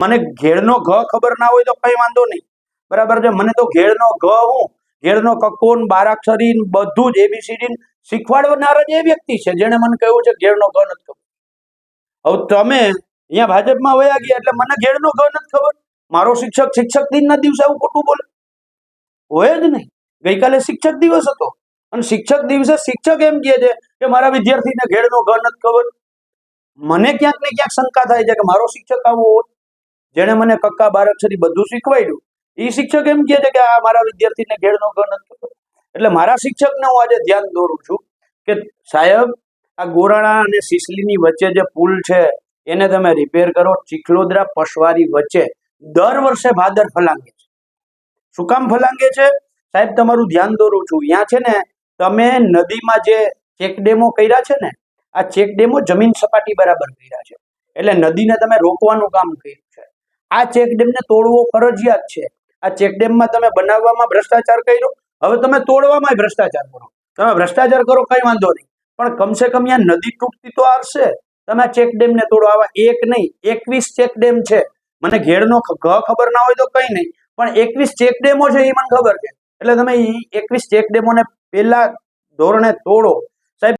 મને ઘેડનો ઘ ખબર ના હોય તો કઈ વાંધો નહીં. બરાબર છે? મને તો ઘેડનો ઘ હું ઘેડનો કકોન, બારાક્ષરી બધું જ એબીસીડી શીખવાડનાર જ એ વ્યક્તિ છે, જેણે મને કહ્યું છે ઘેડનો ઘ નથી ખબર. હવે તમે અહીંયા ભાજપમાં વયા ગયા એટલે મને ઘેડનો ઘ નથી ખબર. મારો શિક્ષક શિક્ષક દિનના દિવસે આવું ખોટું બોલે? હોય જ નહીં. ગઈકાલે શિક્ષક દિવસ હતો. અને શિક્ષક દિવસે શિક્ષક એમ કહે છે કે મારા વિદ્યાર્થીને ઘેડનો ઘ નથી ખબર. મને ક્યાંક ને ક્યાંક શંકા થાય છે કે મારો શિક્ષક આવો હોત. જેણે મને કક્કા બારક્ષરી બધું શીખવાડ્યું. એ શિક્ષક એમ કહે છે કે આ મારા વિદ્યાર્થીને ઘેર નો નથી એટલે મારા શિક્ષકને હું આજે ધ્યાન દોરું છું કે સાહેબ, આ ગોરાણા અને સિસલીની વચ્ચે જે પુલ છે, એને તમે રિપેર કરો. ચીખલોદરા પશવારી વચ્ચે દર વર્ષે ભાદર ફલાંગે છે. શું કામ ફલાંગે છે? સાહેબ, તમારું ધ્યાન દોરું છું. અહીંયા છે ને, તમે નદીમાં જે ચેકડેમો કર્યા છે ને, આ ચેકડેમો જમીન સપાટી બરાબર કર્યા છે. એટલે નદીને તમે રોકવાનું કામ કર્યું છે. આ ચેકડેમને તોડવો ફરજિયાત છે. આ ચેકડેમમાં તમે બનાવવામાં ભ્રષ્ટાચાર કર્યો. હવે તમે તોડવામાં ભ્રષ્ટાચાર કરો. તમે ભ્રષ્ટાચાર કરો કઈ વાંધો નહીં. પણ કમસે કમ અહીંયા નદી તૂટતી તો આવશે. તમે ચેકડેમને તોડો. આવા એક નહીં, એકવીસ ચેકડેમ છે. મને ઘેડનો ઘ ખબર ના હોય તો કઈ નહીં. પણ એકવીસ ચેકડેમો છે એ મને ખબર છે. એટલે તમે એ એકવીસ ચેકડેમોને પહેલા ધોરણે તોડો.